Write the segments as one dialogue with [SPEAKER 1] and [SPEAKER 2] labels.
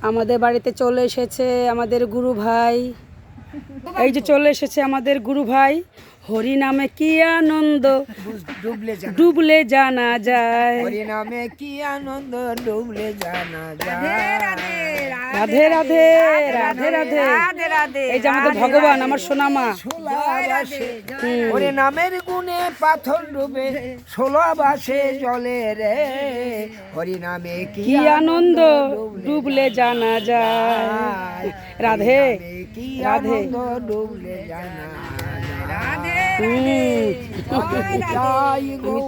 [SPEAKER 1] আমাদের বাড়িতে চলে এসেছে আমাদের গুরু ভাই। এই যে চলে এসেছে আমাদের গুরু ভাই। হরি নামে কি আনন্দ?
[SPEAKER 2] ডুবলে জানা।
[SPEAKER 1] ডুবলে জানা যায়।
[SPEAKER 2] হরি নামে কি আনন্দ ডুবলে জানা যায়।
[SPEAKER 1] রাধে রাধে রাধে রাধে। রাধে রাধে এই যে আমাদের ভগবান আমার সোনামা।
[SPEAKER 2] ওরে নামের গুণে পাথর ডুবে ষোলো বাসে জলে রে। হরি নামে কি
[SPEAKER 1] আনন্দ? ডুবলে জানা যায়। রাধে
[SPEAKER 2] কি
[SPEAKER 1] রাধে।
[SPEAKER 2] ডুবলে জানা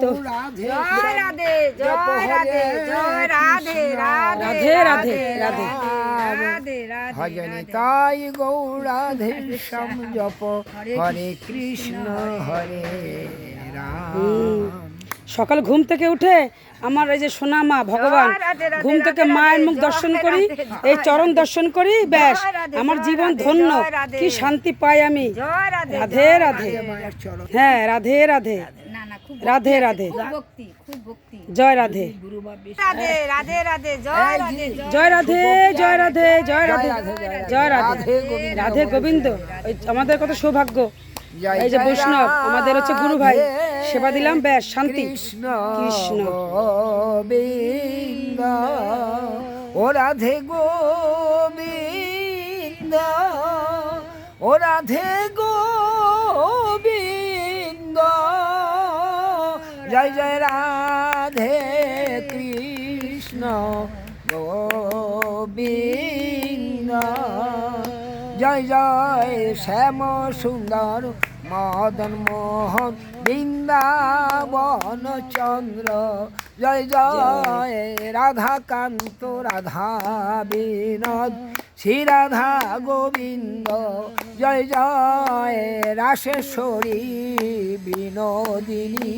[SPEAKER 1] তো-
[SPEAKER 2] রাধে।
[SPEAKER 3] রাধে রাধে রাধে রাধে
[SPEAKER 1] রাধে রাধে রাধে
[SPEAKER 3] রাধে। রাধে
[SPEAKER 2] ভজনে তাই গৌরাধে সম জপ। হরে কৃষ্ণ হরে রাম।
[SPEAKER 1] সকাল ঘুম থেকে উঠে আমার এই যে সোনা মা ভগবান ঘুম থেকে মায়ের মুখ দর্শন করি এই চরণ দর্শন করি ব্যাস। আমার জীবন ধন্য। কি শান্তি পাই আমি।
[SPEAKER 3] রাধে
[SPEAKER 1] রাধে হ্যাঁ রাধে রাধে।
[SPEAKER 3] না না খুব
[SPEAKER 1] রাধে রাধে।
[SPEAKER 3] খুব ভক্তি খুব ভক্তি।
[SPEAKER 1] জয় রাধে।
[SPEAKER 3] রাধে রাধে রাধে জয় রাধে
[SPEAKER 1] জয় রাধে। জয় রাধে জয় রাধে। জয় রাধে।
[SPEAKER 2] রাধে। গোবিন্দ।
[SPEAKER 1] ওই আমাদের কত সৌভাগ্য। এই যে বৈষ্ণব আমাদের হচ্ছে গুরু ভাই। সেবা দিলাম ব্যাস শান্তি।
[SPEAKER 2] কৃষ্ণ
[SPEAKER 1] কৃষ্ণ।
[SPEAKER 2] ও রাধে গোবিন্দ ও রাধে গোবিন্দ। জয় জয় রাধে কৃষ্ণ গোবিন্দ। জয় জয় শ্যাম সুন্দর মদন মোহন, বৃন্দাবন চন্দ্র, জয় জয় রাধাকান্ত রাধা বিনোদ শ্রী রাধা গোবিন্দ, জয় জয় রাশেশ্বরী বিনোদিনী।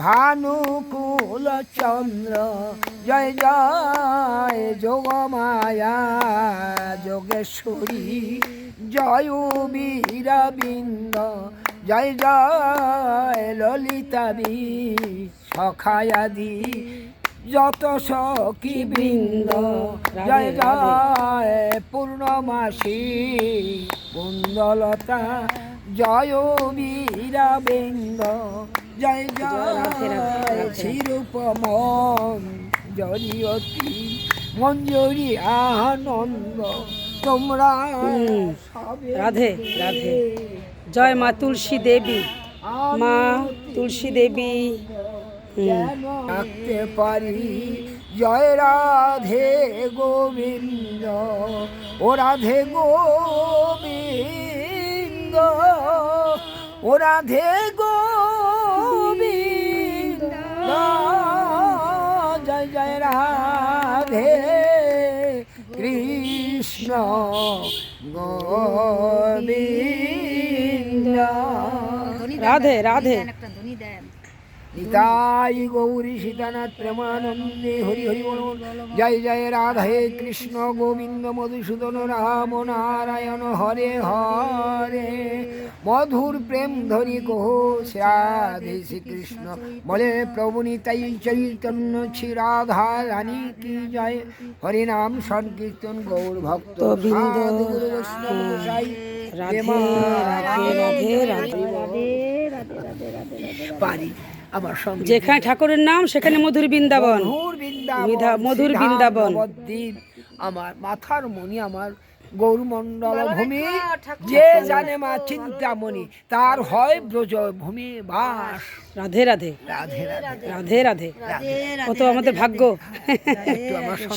[SPEAKER 2] ভানুকুল চন্দ্র, জয় জয় যোগমায়া যোগেশ্বরী, জয় বীরবৃন্দ জয় জয় ললিতাবি সখায়াদি যত সখী বৃন্দ, জয় জয়, পূর্ণমাসী কুন্দলতা জয় বীরবৃন্দ জয় জয় শিরূপমন জরিয়তী মঞ্জুরি আনন্দ তোমরা
[SPEAKER 1] রাধে রাধে। জয় মা তুলসী দেবী। মা তুলসী দেবী।
[SPEAKER 2] রাখতে পারি? জয় রাধে গোবিন্দ। ও রাধে গোবিন্দ। ও রাধে গোবিন্দ জয় রাধে কৃষ্ণ গোবিন্দ।
[SPEAKER 1] রাধে রাধে।
[SPEAKER 2] নিতাই গৌরী সীতানাথ প্রেমানন্দে হরি হরি বল। জয় জয় রাধে কৃষ্ণ গোবিন্দ মধুসূদন রাম নারায়ণ হরে হরে। মধুর প্রেম ধরি কহ রাধে শ্রীকৃষ্ণ। বলে প্রভু নিতাই চৈতন্য শ্রী রাধা রানী কি জয়? হরিনাম সংকীর্তন গৌর ভক্ত পারি আমার সঙ্গে
[SPEAKER 1] যেখানে ঠাকুরের নাম সেখানে মধুর বৃন্দাবন।
[SPEAKER 2] মধুর বৃন্দাবন
[SPEAKER 1] মধুর বৃন্দাবন।
[SPEAKER 2] আমার মাথার মণি আমার গৌরমণ্ডল ভূমি যে জানে মা চিন্তামণি তার হয় ব্রজ ভূমি বাস।
[SPEAKER 1] রাধে রাধে।
[SPEAKER 2] রাধে রাধে।
[SPEAKER 1] রাধে রাধে। কত আমাদের ভাগ্য।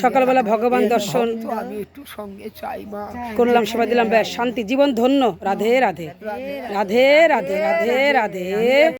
[SPEAKER 1] সকালবেলা ভগবান দর্শন।
[SPEAKER 2] আমি একটু সঙ্গে চাই মা।
[SPEAKER 1] করলাম সেবা দিলাম ব্যাস শান্তি জীবন ধন্য। রাধে রাধে। রাধে রাধে রাধে রাধে।